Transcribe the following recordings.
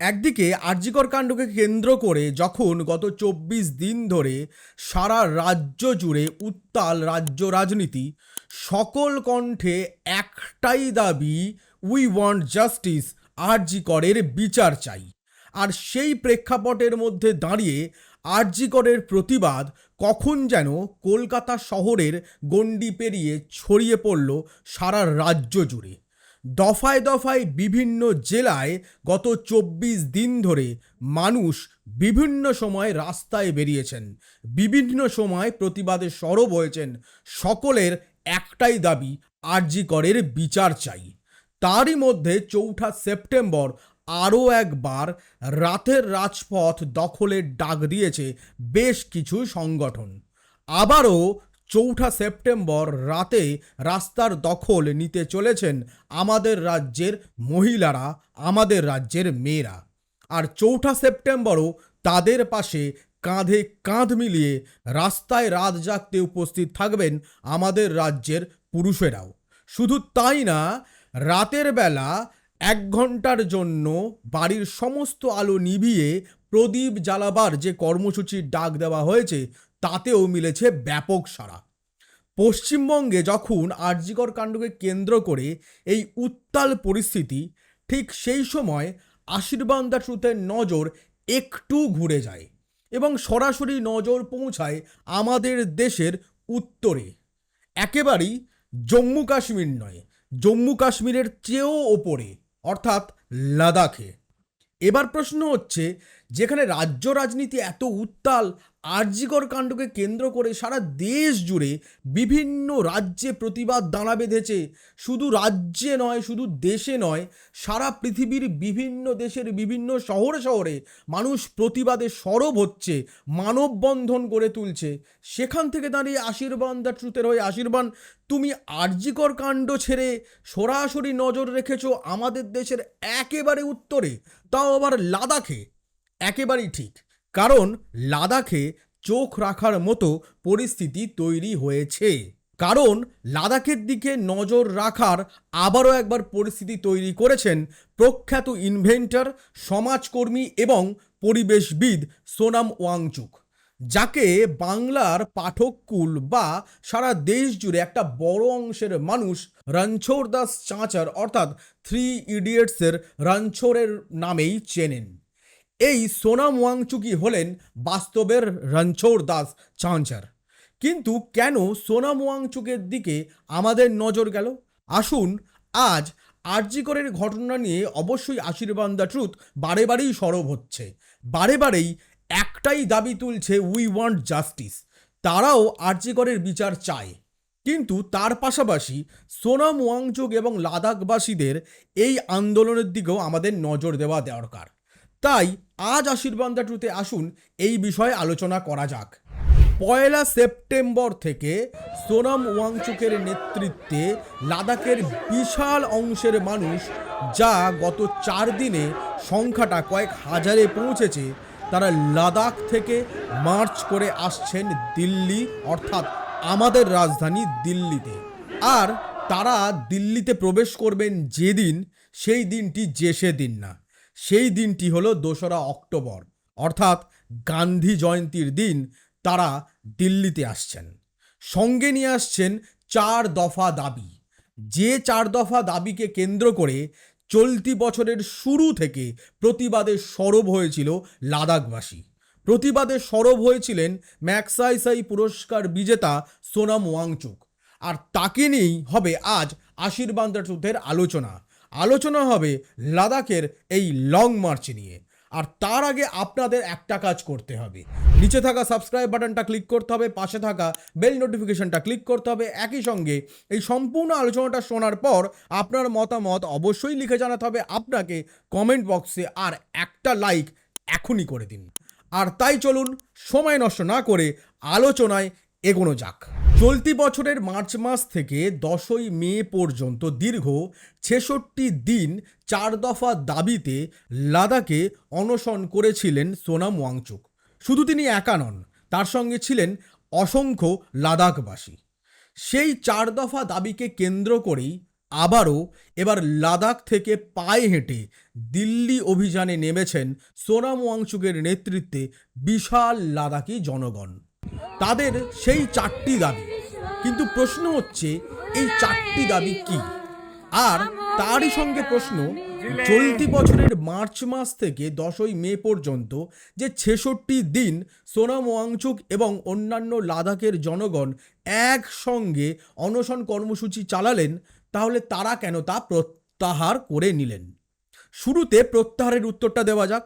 একদিকে আরজিকর কাণ্ডকে কেন্দ্র করে যখন গত চব্বিশ দিন ধরে সারা রাজ্য জুড়ে উত্তাল রাজ্য রাজনীতি, সকল কণ্ঠে একটাই দাবি উই ওয়ান্ট জাস্টিস আরজিকরের বিচার চাই। আর সেই প্রেক্ষাপটের মধ্যে দাঁড়িয়ে আরজিকরের প্রতিবাদ কখন যেন কলকাতা শহরের গণ্ডি পেরিয়ে ছড়িয়ে পড়ল সারা রাজ্য জুড়ে। দফায় দফায় বিভিন্ন জেলায় গত চব্বিশ দিন ধরে মানুষ বিভিন্ন সময় রাস্তায় বেরিয়েছেন। বিভিন্ন সময় প্রতিবাদে সরব হয়েছেন। সকলের একটাই দাবি, আরজি করের বিচার চাই। তারই মধ্যে চৌঠা সেপ্টেম্বর আরও একবার রাতের রাজপথ দখলের ডাক দিয়েছে বেশ কিছু সংগঠন। আবারও চৌঠা সেপ্টেম্বর রাতে রাস্তার দখল নিতে চলেছেন আমাদের রাজ্যের মহিলারা, আমাদের রাজ্যের মেয়েরা। আর চৌঠা সেপ্টেম্বরও তাদের পাশে কাঁধে কাঁধ মিলিয়ে রাস্তায় রাত জাগতে উপস্থিত থাকবেন আমাদের রাজ্যের পুরুষেরাও। শুধু তাই না, রাতের বেলা এক ঘণ্টার জন্য বাড়ির সমস্ত আলো নিভিয়ে প্রদীপ জ্বালাবার যে কর্মসূচির ডাক দেওয়া হয়েছে তাতেও মিলেছে ব্যাপক সাড়া। পশ্চিমবঙ্গে যখন আরজিকর কাণ্ডকে কেন্দ্র করে এই উত্তাল পরিস্থিতি, ঠিক সেই সময় আশীর্বাদ দ্য ট্রুথের নজর একটু ঘুরে যায় এবং সরাসরি নজর পৌঁছায় আমাদের দেশের উত্তরে। একেবারেই জম্মু কাশ্মীর নয়, জম্মু কাশ্মীরের চেয়েও ওপরে, অর্থাৎ লাদাখে। এবার প্রশ্ন হচ্ছে যেখানে রাজ্য রাজনীতি এত উত্তাল, আরজিকর কাণ্ডকে কেন্দ্র করে সারা দেশ জুড়ে বিভিন্ন রাজ্যে প্রতিবাদ দাঁড়া বেঁধেছে। শুধু রাজ্যে নয়, শুধু দেশে নয়, সারা পৃথিবীর বিভিন্ন দেশের বিভিন্ন শহরে শহরে মানুষ প্রতিবাদে সরব হচ্ছে, মানববন্ধন করে তুলছে। সেখান থেকে দাঁড়িয়ে আশীর্বাদ দ্য ট্রুথের হয়ে আশীর্বাদ, তুমি আরজিকর কাণ্ড ছেড়ে সরাসরি নজর রেখেছো আমাদের দেশের একেবারে উত্তরে, তাও আবার লাদাখে। একেবারেই ঠিক। কারণ লাদাখে চোখ রাখার মতো পরিস্থিতি তৈরি হয়েছে। কারণ লাদাখের দিকে নজর রাখার আবারও একবার পরিস্থিতি তৈরি করেছেন প্রখ্যাত ইনভেন্টর, সমাজকর্মী এবং পরিবেশবিদ সোনাম ওয়াংচুক, যাকে বাংলার পাঠককুল বা সারা দেশ জুড়ে একটা বড় অংশের মানুষ রণছোড় দাস চাঁচার অর্থাৎ থ্রি ইডিয়টসের রণছোড়ের নামেই চেনেন। এই সোনাম ওয়াংচুকি হলেন বাস্তবের রণছোড় দাস চাঁচার কিন্তু কেন সোনাম ওয়াংচুকের দিকে আমাদের নজর গেল? আসুন আজ আরজিকরের ঘটনা নিয়ে অবশ্যই আশীর্বাদ দ্য ট্রুথ বারে বারেই সরব হচ্ছে। বারে বারেই একটাই দাবি তুলছে উই ওয়ান্ট জাস্টিস। তারাও আরজিকরের বিচার চায়। কিন্তু তার পাশাপাশি সোনাম ওয়াংচুক এবং লাদাখবাসীদের এই আন্দোলনের দিকেও আমাদের নজর দেওয়া দরকার। তাই আজ আশীর্বাদ ট্রুথে আসুন এই বিষয়ে আলোচনা করা যাক। পয়লা সেপ্টেম্বর থেকে সোনাম ওয়াংচুকের নেতৃত্বে লাদাখের বিশাল অংশের মানুষ যা গত চার দিনে সংখ্যাটা কয়েক হাজারে পৌঁছেছে, তারা লাদাখ থেকে মার্চ করে আসছেন দিল্লি, অর্থাৎ আমাদের রাজধানী দিল্লিতে। আর তারা দিল্লিতে প্রবেশ করবেন যেদিন, সেই দিনটি যে সেদিন না। সেই দিনটি হলো দোসরা অক্টোবর। অর্থাৎ গান্ধী জয়ন্তীর দিন তারা দিল্লিতে আসছেন। সঙ্গে নিয়ে আসছেন চার দফা দাবি। যে চার দফা দাবিকে কেন্দ্র করে চলতি বছরের শুরু থেকে প্রতিবাদে সরব হয়েছিল লাদাখবাসী। প্রতিবাদে সরব হয়েছিলেন ম্যাক্সাইসাই পুরস্কার বিজেতা সোনাম ওয়াংচুক। আর তাকে নিয়েই হবে আজ আশীর্বাদ আলোচনা। আলোচনা হবে লাদাখের এই লং মার্চ নিয়ে। আর তার আগে আপনাদের একটা কাজ করতে হবে। নিচে থাকা সাবস্ক্রাইব বাটনটা ক্লিক করতে হবে, পাশে থাকা বেল নোটিফিকেশনটা ক্লিক করতে হবে। একই সঙ্গে এই সম্পূর্ণ আলোচনাটা শোনার পর আপনার মতামত অবশ্যই লিখে জানাতে হবে আপনাকে কমেন্ট বক্সে আর একটা লাইক এখনই করে দিন। আর তাই চলুন, সময় নষ্ট না করে আলোচনায় এগোনো যাক। চলতি বছরের মার্চ মাস থেকে দশই মে পর্যন্ত দীর্ঘ ছেষট্টি দিন চার দফা দাবিতে লাদাখে অনশন করেছিলেন সোনাম ওয়াংচুক। শুধু তিনি একা নন, তার সঙ্গে ছিলেন অসংখ্য লাদাখবাসী। সেই চার দফা দাবিকে কেন্দ্র করেই আবারও এবার লাদাখ থেকে পায়ে হেঁটে দিল্লি অভিযানে নেমেছেন সোনাম ওয়াংচুকের নেতৃত্বে বিশাল লাদাখি জনগণ। তাদের সেই চারটি দাবি কিন্তু প্রশ্ন হচ্ছে, এই চারটি দাবি কি? আর তারই সঙ্গে প্রশ্ন, চলতি বছরের মার্চ মাস থেকে দশই মে পর্যন্ত যে ছেষট্টি দিন সোনাম ওয়াংচুক এবং অন্যান্য লাদাখের জনগণ একসঙ্গে অনশন কর্মসূচি চালালেন, তাহলে তারা কেন তা প্রত্যাহার করে নিলেন? শুরুতে প্রত্যাহারের উত্তরটা দেওয়া যাক।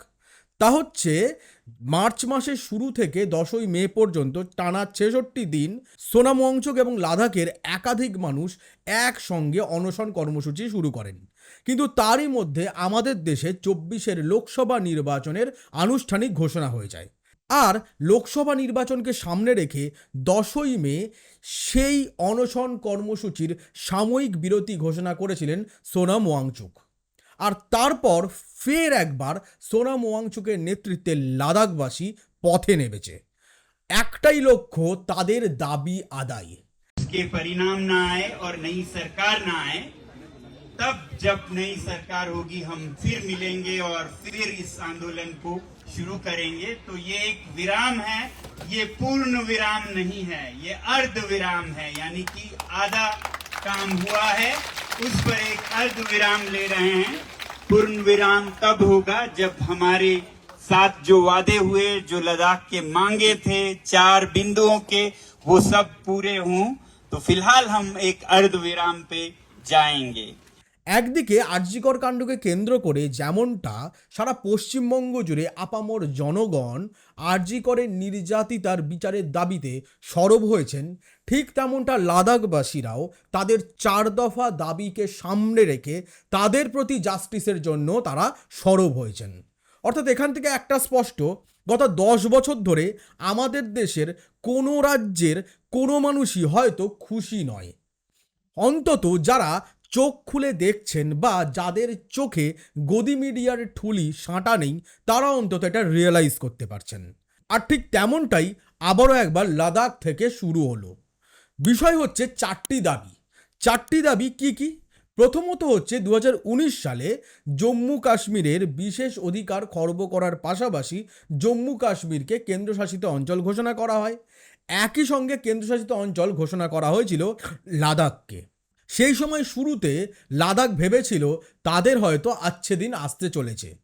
তা হচ্ছে, মার্চ মাসের শুরু থেকে দশই মে পর্যন্ত টানা ছেষট্টি দিন সোনাম ওয়াংচুক এবং লাদাখের একাধিক মানুষ একসঙ্গে অনশন কর্মসূচি শুরু করেন। কিন্তু তারই মধ্যে আমাদের দেশে চব্বিশের লোকসভা নির্বাচনের আনুষ্ঠানিক ঘোষণা হয়ে যায়। আর লোকসভা নির্বাচনকে সামনে রেখে দশই মে সেই অনশন কর্মসূচির সাময়িক বিরতি ঘোষণা করেছিলেন সোনাম ওয়াংচুক আর তারপর ফের একবার সোনাম ওয়াংচুকের নেতৃত্বে লাদাখবাসী পথে নেমেছে একটাই লক্ষ্য তাদের দাবি আদায় के परिणाम ना आए और नई सरकार ना आए तब जब नई सरकार होगी हम फिर मिलेंगे और फिर इस आंदोलन को शुरू करेंगे तो ये एक विराम है, ये पूर्ण विराम नहीं है, ये अर्ध विराम है, यानी कि आधा काम हुआ है, उस पर एक अर्ध विराम ले रहे हैं। पूर्ण विराम तब होगा जब हमारे साथ जो वादे हुए, जो लद्दाख के मांगे थे, चार बिंदुओं के, वो सब पूरे हों तो फ़िलहाल हम एक अर्ध विराम पे जाएँगे। একদিকে আর্যিকর কাণ্ডকে কেন্দ্র করে যেমনটা সারা পশ্চিমবঙ্গ জুড়ে আপামর জনগণ আর্যিকরের নির্যাতিতার বিচারের দাবিতে সরব হয়েছেন, ঠিক তেমনটা লাদাখবাসীরাও তাদের চার দফা দাবিকে সামনে রেখে তাদের প্রতি জাস্টিসের জন্য তারা সরব হয়েছেন। অর্থাৎ এখান থেকে একটা স্পষ্ট, গত দশ বছর ধরে আমাদের দেশের কোনো রাজ্যের কোনো মানুষই হয়তো খুশি নয়। অন্তত যারা চোখ খুলে দেখছেন বা যাদের চোখে গদি মিডিয়ার ঠুলি, সাঁটা নেই, তারা অন্তত এটা রিয়েলাইজ করতে পারছেন। আর ঠিক তেমনটাই আবারও একবার লাদাখ থেকে শুরু হলো। বিষয় হচ্ছে চারটি দাবি। চারটি দাবি কি কি? প্রথমত হচ্ছে দু হাজার উনিশ সালে জম্মু কাশ্মীরের বিশেষ অধিকার খর্ব করার পাশাপাশি জম্মু কাশ্মীরকে কেন্দ্রশাসিত অঞ্চল ঘোষণা করা হয়। একই সঙ্গে কেন্দ্রশাসিত অঞ্চল ঘোষণা করা হয়েছিল লাদাখকে। সেই সময় শুরুতে লাদাখ ভেবেছিল তাদের হয়তো আচ্ছে দিন আসতে চলেছে।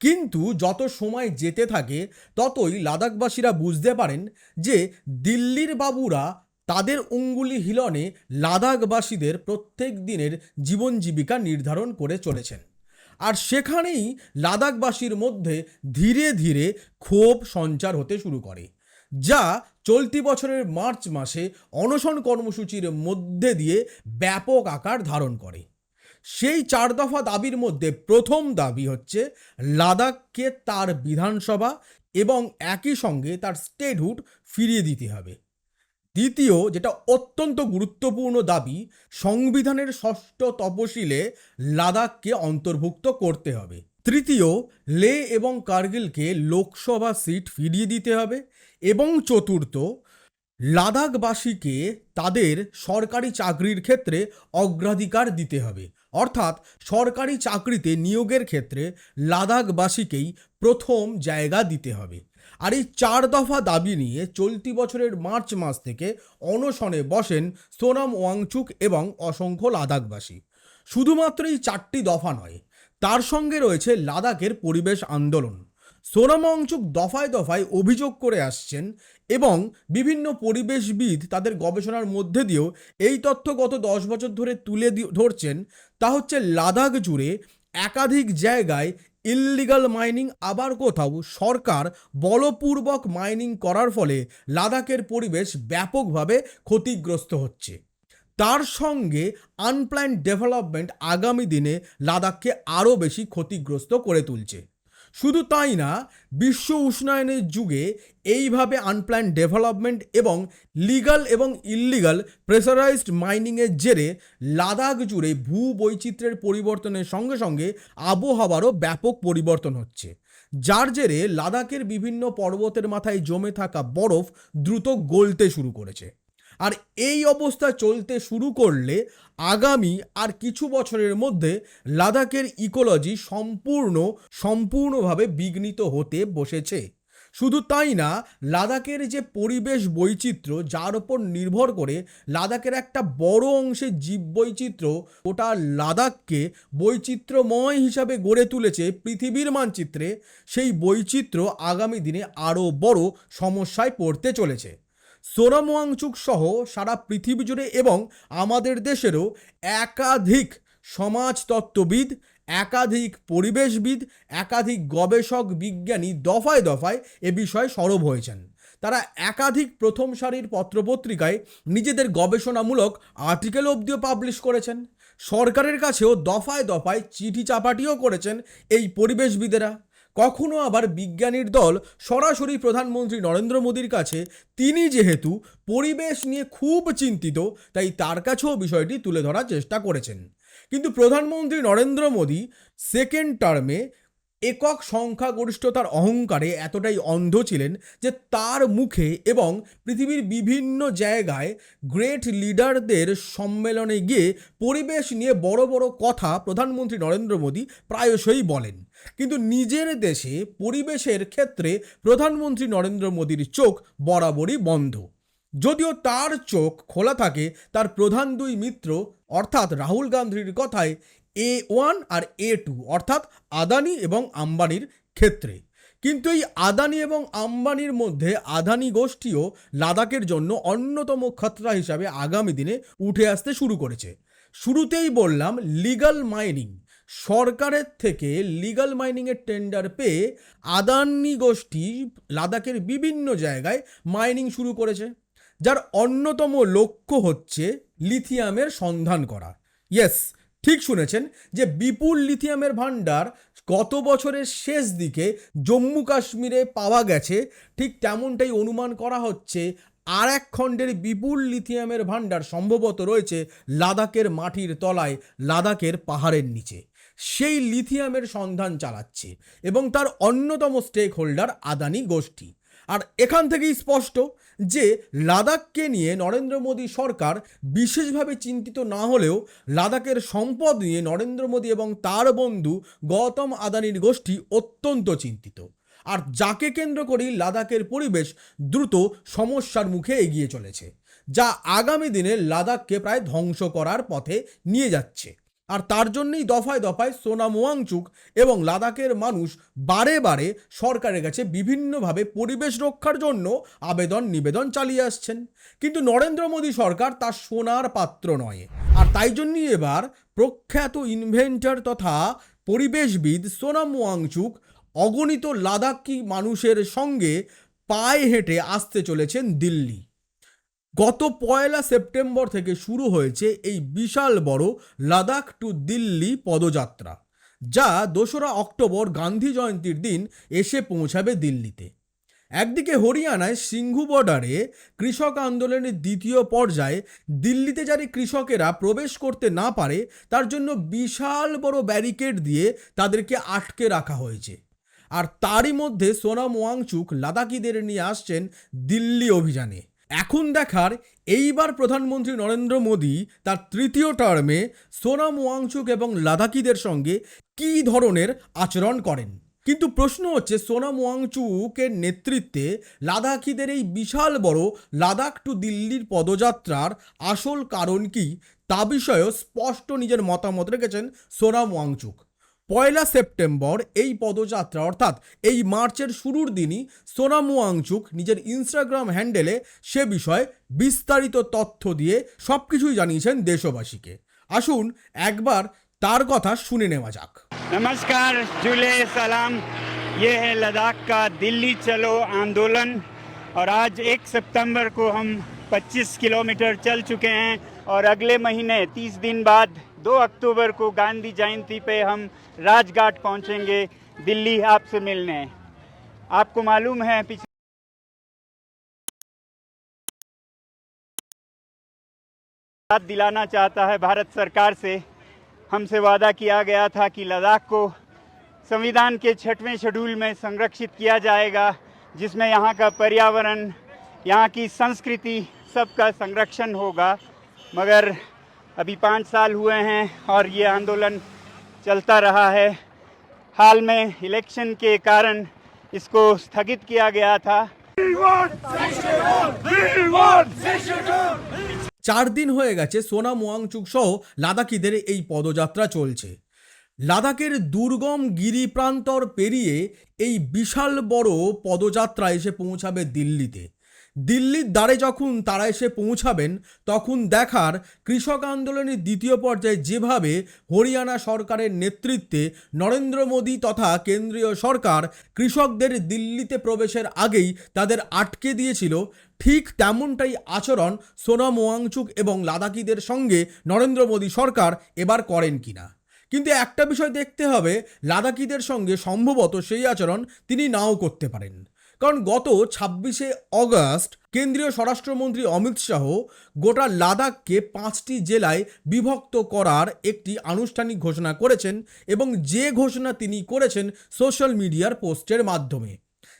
কিন্তু যত সময় যেতে থাকে, ততই লাদাখবাসীরা বুঝতে পারেন যে দিল্লির বাবুরা তাদের অঙ্গুলি হিলনে লাদাখবাসীদের প্রত্যেক দিনের জীবন জীবিকা নির্ধারণ করে চলেছেন। আর সেখানেই লাদাখবাসীর মধ্যে ধীরে ধীরে ক্ষোভ সঞ্চার হতে শুরু করে, যা চলতি বছরের মার্চ মাসে অনশন কর্মসূচির মধ্যে দিয়ে ব্যাপক আকার ধারণ করে। সেই চার দফা দাবির মধ্যে প্রথম দাবি হচ্ছে, লাদাখকে তার বিধানসভা এবং একই সঙ্গে তার স্টেটহুড ফিরিয়ে দিতে হবে। দ্বিতীয়, যেটা অত্যন্ত গুরুত্বপূর্ণ দাবি, সংবিধানের ষষ্ঠ তপশিলে লাদাখকে অন্তর্ভুক্ত করতে হবে। তৃতীয়, লে এবং কার্গিলকে লোকসভা সিট ফিরিয়ে দিতে হবে এবং চতুর্থ, লাদাখবাসীকে তাদের সরকারি চাকরির ক্ষেত্রে অগ্রাধিকার দিতে হবে। অর্থাৎ সরকারি চাকরিতে নিয়োগের ক্ষেত্রে লাদাখবাসীকেই প্রথম জায়গা দিতে হবে। আর এই চার দফা দাবি নিয়ে চলতি বছরের মার্চ মাস থেকে অনশনে বসেন সোনাম ওয়াংচুক এবং অসংখ্য লাদাখবাসী। শুধুমাত্র এই চারটি দফা নয় তার সঙ্গে রয়েছে লাদাখের পরিবেশ আন্দোলন। সোনাম ওয়াংচুক দফায় দফায় অভিযোগ করে আসছেন এবং বিভিন্ন পরিবেশবিদ তাদের গবেষণার মধ্যে দিয়েও এই তথ্য গত দশ বছর ধরে তুলে ধরছেন। তা হচ্ছে লাদাখ জুড়ে একাধিক জায়গায় ইললিগাল মাইনিং আবার কোথাও সরকার বলপূর্বক মাইনিং করার ফলে লাদাখের পরিবেশ ব্যাপকভাবে ক্ষতিগ্রস্ত হচ্ছে। তার সঙ্গে আনপ্ল্যান্ড ডেভেলপমেন্ট আগামী দিনে লাদাখকে আরও বেশি ক্ষতিগ্রস্ত করে তুলছে। শুধু তাই না, বিশ্ব উষ্ণায়নের যুগে এইভাবে আনপ্ল্যান ডেভেলপমেন্ট এবং লিগাল এবং ইললিগাল প্রেসারাইজড মাইনিংয়ের জেরে লাদাখ জুড়ে ভূ বৈচিত্র্যের পরিবর্তনের সঙ্গে সঙ্গে আবহাওয়ারও ব্যাপক পরিবর্তন হচ্ছে। যার জেরে লাদাখের বিভিন্ন পর্বতের মাথায় জমে থাকা বরফ দ্রুত গলতে শুরু করেছে। আর এই অবস্থা চলতে শুরু করলে আগামী আর কিছু বছরের মধ্যে লাদাখের ইকোলজি সম্পূর্ণ, সম্পূর্ণভাবে বিঘ্নিত হতে বসেছে। শুধু তাই না, লাদাখের যে পরিবেশ বৈচিত্র্য, যার ওপর নির্ভর করে লাদাখের একটা বড় অংশের জীববৈচিত্র্য ওটা লাদাখকে বৈচিত্র্যময় হিসাবে গড়ে তুলেছে পৃথিবীর মানচিত্রে, সেই বৈচিত্র্য আগামী দিনে আরও বড় সমস্যায় পড়তে চলেছে। সোনাম ওয়াংচুক সহ সারা পৃথিবী জুড়ে এবং আমাদের দেশেরও একাধিক সমাজতত্ত্ববিদ, একাধিক পরিবেশবিদ, একাধিক গবেষক, বিজ্ঞানী দফায় দফায় এ বিষয়ে সরব হয়েছেন। তারা একাধিক প্রথম সারির পত্রপত্রিকায় নিজেদের গবেষণামূলক আর্টিকেল অবধিও পাবলিশ করেছেন। সরকারের কাছেও দফায় দফায় চিঠি চাপাটিও করেছেন এই পরিবেশবিদেরা। কখনো আবার বিজ্ঞানীর দল সরাসরি প্রধানমন্ত্রী নরেন্দ্র মোদীর কাছে, তিনি যেহেতু পরিবেশ নিয়ে খুব চিন্তিত, তাই তার কাছেও বিষয়টি তুলে ধরার চেষ্টা করেছেন। কিন্তু প্রধানমন্ত্রী নরেন্দ্র মোদী সেকেন্ড টার্মে একক সংখ্যাগরিষ্ঠতার অহংকারে এতটাই অন্ধ ছিলেন যে তার মুখে এবং পৃথিবীর বিভিন্ন জায়গায় গ্রেট লিডারদের সম্মেলনে গিয়ে পরিবেশ নিয়ে বড় বড় কথা প্রধানমন্ত্রী নরেন্দ্র মোদী প্রায়শই বলেন। কিন্তু নিজের দেশে পরিবেশের ক্ষেত্রে প্রধানমন্ত্রী নরেন্দ্র মোদীর চোখ বরাবরই বন্ধ। যদিও তার চোখ খোলা থাকে, তার প্রধান দুই মিত্র, অর্থাৎ রাহুল গান্ধীর কথায় এ ওয়ান আর এ টু, অর্থাৎ আদানি এবং আম্বানির ক্ষেত্রে। কিন্তু এই আদানি এবং আম্বানির মধ্যে আদানি গোষ্ঠীও লাদাখের জন্য অন্যতম খতরা হিসাবে আগামী দিনে উঠে আসতে শুরু করেছে। শুরুতেই বললাম, লিগাল মাইনিং। সরকারের থেকে লিগাল মাইনিংয়ের টেন্ডার পেয়ে আদানি গোষ্ঠী লাদাখের বিভিন্ন জায়গায় মাইনিং শুরু করেছে, যার অন্যতম লক্ষ্য হচ্ছে লিথিয়ামের সন্ধান করা। ইয়েস ঠিক শুনেছেন যে বিপুল লিথিয়ামের ভাণ্ডার গত বছরের শেষ দিকে জম্মু কাশ্মীরে পাওয়া গেছে। ঠিক তেমনটাই অনুমান করা হচ্ছে আর এক খণ্ডের বিপুল লিথিয়ামের ভাণ্ডার সম্ভবত রয়েছে লাদাখের মাটির তলায়, লাদাখের পাহাড়ের নিচে। সেই লিথিয়ামের সন্ধান চালাচ্ছে এবং তার অন্যতম স্টেক হোল্ডার আদানি গোষ্ঠী। আর এখান থেকেই স্পষ্ট যে লাদাখকে নিয়ে নরেন্দ্র মোদী সরকার বিশেষভাবে চিন্তিত না হলেও লাদাখের সম্পদ নিয়ে নরেন্দ্র মোদী এবং তার বন্ধু গৌতম আদানির গোষ্ঠী অত্যন্ত চিন্তিত। আর যাকে কেন্দ্র করেই লাদাখের পরিবেশ দ্রুত সমস্যার মুখে এগিয়ে চলেছে, যা আগামী দিনে লাদাখকে প্রায় ধ্বংস করার পথে নিয়ে যাচ্ছে। আর তার জন্যই দফায় দফায় সোনা ওয়াংচুক এবং লাদাখের মানুষ বারে বারে সরকারের কাছে বিভিন্নভাবে পরিবেশ রক্ষার জন্য আবেদন নিবেদন চালিয়ে আসছেন। কিন্তু নরেন্দ্র মোদী সরকার তার সোনার পাত্র নয়। আর তাই জন্যই এবার প্রখ্যাত ইনভেন্টর তথা পরিবেশবিদ সোনাম ওয়াংচুক অগণিত লাদাখি মানুষের সঙ্গে পায়ে হেঁটে আসতে চলেছেন দিল্লি। গত পয়লা সেপ্টেম্বর থেকে শুরু হয়েছে এই বিশাল বড় লাদাখ টু দিল্লি পদযাত্রা, যা দোসরা অক্টোবর গান্ধী জয়ন্তীর দিন এসে পৌঁছাবে দিল্লিতে। একদিকে হরিয়ানায় সিংঘু বর্ডারে কৃষক আন্দোলনের দ্বিতীয় পর্যায়ে দিল্লিতে যারা কৃষকেরা প্রবেশ করতে না পারে, তার জন্য বিশাল বড় ব্যারিকেড দিয়ে তাদেরকে আটকে রাখা হয়েছে। আর তারই মধ্যে সোনাম ওয়াংচুক লাদাকিদের নিয়ে আসছেন দিল্লি অভিযানে। এখন দেখার এইবার প্রধানমন্ত্রী নরেন্দ্র মোদী তার তৃতীয় টার্মে সোনাম ওয়াংচুক এবং লাদাকিদের সঙ্গে কী ধরনের আচরণ করেন? কিন্তু প্রশ্ন হচ্ছে, সোনাম ওয়াংচুকের নেতৃত্বে লাদাখিদের এই বিশাল বড় লাদাখ টু দিল্লির পদযাত্রার আসল কারণ কি তা বিষয়েও স্পষ্ট নিজের মতামত রেখেছেন সোনাম ওয়াংচুক। পয়লা সেপ্টেম্বর এই পদযাত্রা অর্থাৎ এই মার্চের শুরুর দিনই সোনাম ওয়াংচুক নিজের ইনস্টাগ্রাম হ্যান্ডেলে সে বিষয়ে বিস্তারিত তথ্য দিয়ে সব কিছুই জানিয়েছেন দেশবাসীকে আসুন একবার তার কথা শুনে নেওয়া যাক नमस्कार जुले सलाम ये है लद्दाख का दिल्ली चलो आंदोलन और आज एक सितंबर को हम 25 किलोमीटर चल चुके हैं और अगले महीने 30 दिन बाद 2 अक्टूबर को गांधी जयंती पे हम राजघाट पहुँचेंगे दिल्ली आपसे मिलने। आपको मालूम है पिछले याद दिलाना चाहता है भारत सरकार से। हमसे वादा किया गया था कि लद्दाख को संविधान के छठवें शेड्यूल में संरक्षित किया जाएगा, जिसमें यहाँ का पर्यावरण, यहाँ की संस्कृति, सबका संरक्षण होगा। मगर अभी पाँच साल हुए हैं और ये आंदोलन चलता रहा है हाल में इलेक्शन के कारण इसको स्थगित किया गया था চার দিন হয়ে গেছে সোনাম ওয়াংচুক সহ লাদাকিদের এই পদযাত্রা চলছে লাদাখের দুর্গম গিরি প্রান্তর পেরিয়ে এই বিশাল বড় পদযাত্রা এসে পৌঁছাবে দিল্লিতে দিল্লির দ্বারে যখন তারা এসে পৌঁছাবেন, তখন দেখার কৃষক আন্দোলনের দ্বিতীয় পর্যায়ে যেভাবে হরিয়ানা সরকারের নেতৃত্বে নরেন্দ্র মোদী তথা কেন্দ্রীয় সরকার কৃষকদের দিল্লিতে প্রবেশের আগেই তাদের আটকে দিয়েছিল, ঠিক তেমনটাই আচরণ সোনাম ওয়াংচুক এবং লাদাকিদের সঙ্গে নরেন্দ্র মোদী সরকার এবার করেন কিনা। কিন্তু একটা বিষয় দেখতে হবে লাদাকিদের সঙ্গে সম্ভবত সেই আচরণ তিনি নাও করতে পারেন। কারণ গত ছাব্বিশে অগস্ট কেন্দ্রীয় স্বরাষ্ট্রমন্ত্রী অমিত শাহ গোটা লাদাখকে পাঁচটি জেলায় বিভক্ত করার একটি আনুষ্ঠানিক ঘোষণা করেছেন এবং যে ঘোষণা তিনি করেছেন সোশ্যাল মিডিয়ার পোস্টের মাধ্যমে।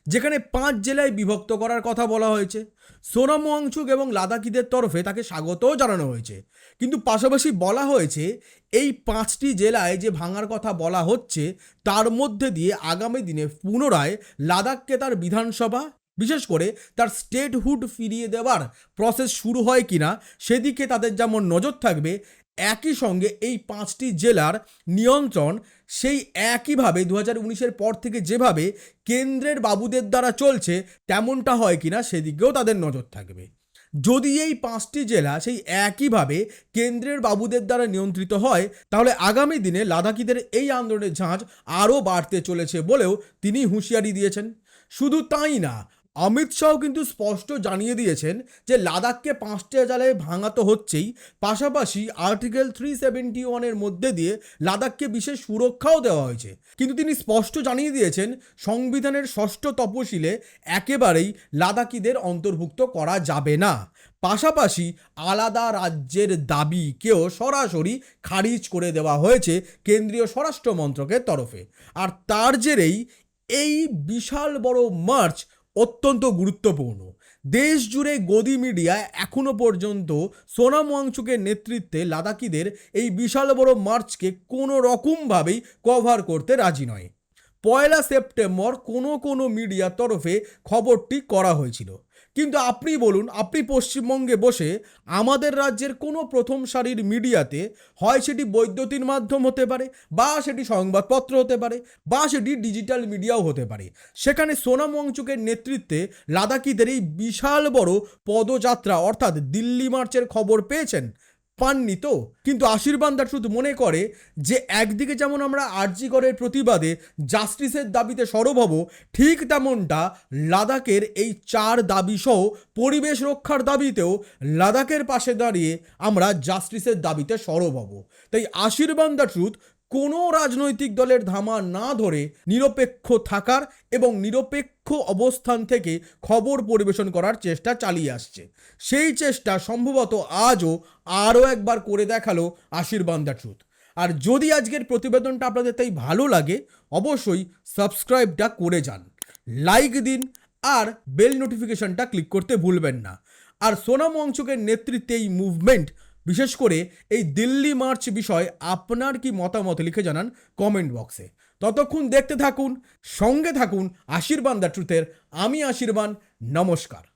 যেখানে পাঁচ জেলায় বিভক্ত করার কথা বলা হয়েছে। সোনাম ওয়াংচুক এবং লাদাখিদের তরফে তাকে স্বাগতও জানানো হয়েছে। কিন্তু পাশাপাশি বলা হয়েছে, এই পাঁচটি জেলায় যে ভাঙার কথা বলা হচ্ছে, তার মধ্যে দিয়ে আগামী দিনে পুনরায় লাদাখকে তার বিধানসভা, বিশেষ করে তার স্টেটহুড ফিরিয়ে দেওয়ার প্রসেস শুরু হয় কিনা, সেদিকে তাদের যেমন নজর থাকবে, একই সঙ্গে এই পাঁচটি জেলার নিয়ন্ত্রণ সেই একইভাবে দু হাজার উনিশের পর থেকে যেভাবে কেন্দ্রের বাবুদের দ্বারা চলছে, তেমনটা হয় কিনা সেদিকেও তাদের নজর থাকবে। যদি এই পাঁচটি জেলা সেই একইভাবে কেন্দ্রের বাবুদের দ্বারা নিয়ন্ত্রিত হয়, তাহলে আগামী দিনে লাদাখিদের এই আন্দোলনের ঝাঁজ আরও বাড়তে চলেছে বলেও তিনি হুঁশিয়ারি দিয়েছেন। শুধু তাই না অমিত শাহ কিন্তু স্পষ্ট জানিয়ে দিয়েছেন যে লাদাখকে পাঁচটা জেলায় ভাঙা তো হচ্ছেই। পাশাপাশি আর্টিকেল থ্রি সেভেন্টি ওয়ানের মধ্যে দিয়ে লাদাখকে বিশেষ সুরক্ষাও দেওয়া হয়েছে। কিন্তু তিনি স্পষ্ট জানিয়ে দিয়েছেন, সংবিধানের ষষ্ঠ তপশিলে একেবারেই লাদাকিদের অন্তর্ভুক্ত করা যাবে না। পাশাপাশি আলাদা রাজ্যের দাবিকেও সরাসরি খারিজ করে দেওয়া হয়েছে কেন্দ্রীয় স্বরাষ্ট্র মন্ত্রকের তরফে। আর তার জেরেই এই বিশাল বড় মার্চ অত্যন্ত গুরুত্বপূর্ণ। দেশ জুড়ে গদি মিডিয়া এখনও পর্যন্ত সোনাম ওয়াংচুকের নেতৃত্বে লাদাকিদের এই বিশাল বড় মার্চকে কোনো রকমভাবেই কভার করতে রাজি নয়। পয়লা সেপ্টেম্বর কোনো কোনো মিডিয়ার তরফে খবরটি করা হয়েছিল। কিন্তু আপনি বলুন, আপনি পশ্চিমবঙ্গে বসে আমাদের রাজ্যের কোনো প্রথম সারির মিডিয়াতে হয় সেটি বৈদ্যুতিন মাধ্যম হতে পারে, বা সেটি সংবাদপত্র হতে পারে, বা সেটি ডিজিটাল মিডিয়াও হতে পারে। সেখানে সোনাম অংচুকের নেতৃত্বে লাদাখিদের এই বিশাল বড় পদযাত্রা, অর্থাৎ দিল্লি মার্চের খবর পেয়েছেন পাননি তো? কিন্তু আশীর্বাদ শুধু মনে করে যে, একদিকে যেমন আমরা আরজিগড়ের প্রতিবাদে জাস্টিসের দাবিতে সরব হব, ঠিক তেমনটা লাদাখের এই চার দাবি সহ পরিবেশ রক্ষার দাবিতেও লাদাখের পাশে দাঁড়িয়ে আমরা জাস্টিসের দাবিতে সরব হব। তাই আশীর্বাদ দ্য ট্রুথ কোনো রাজনৈতিক দলের ধামা না ধরে নিরপেক্ষ থাকার এবং নিরপেক্ষ অবস্থান থেকে খবর পরিবেশন করার চেষ্টা চালিয়ে আসছে। সেই চেষ্টা সম্ভবত আজও আরও একবার করে দেখাল আশীর্বাদ দ্য ট্রুথ। আর যদি আজকের প্রতিবেদনটা আপনাদের তাই ভালো লাগে, অবশ্যই সাবস্ক্রাইবটা করে যান, লাইক দিন, আর বেল নোটিফিকেশনটা ক্লিক করতে ভুলবেন না। আর সোনাম ওয়াংচুকের নেতৃত্বে এই মুভমেন্ট বিশেষ করে এই দিল্লি মার্চ বিষয়ে আপনার কি মতামত লিখে জানান কমেন্ট বক্সে। ততক্ষণ দেখতে থাকুন, সঙ্গে থাকুন আশীর্বাদ দ্য ট্রুথের। আমি আশীর্বাদ, নমস্কার।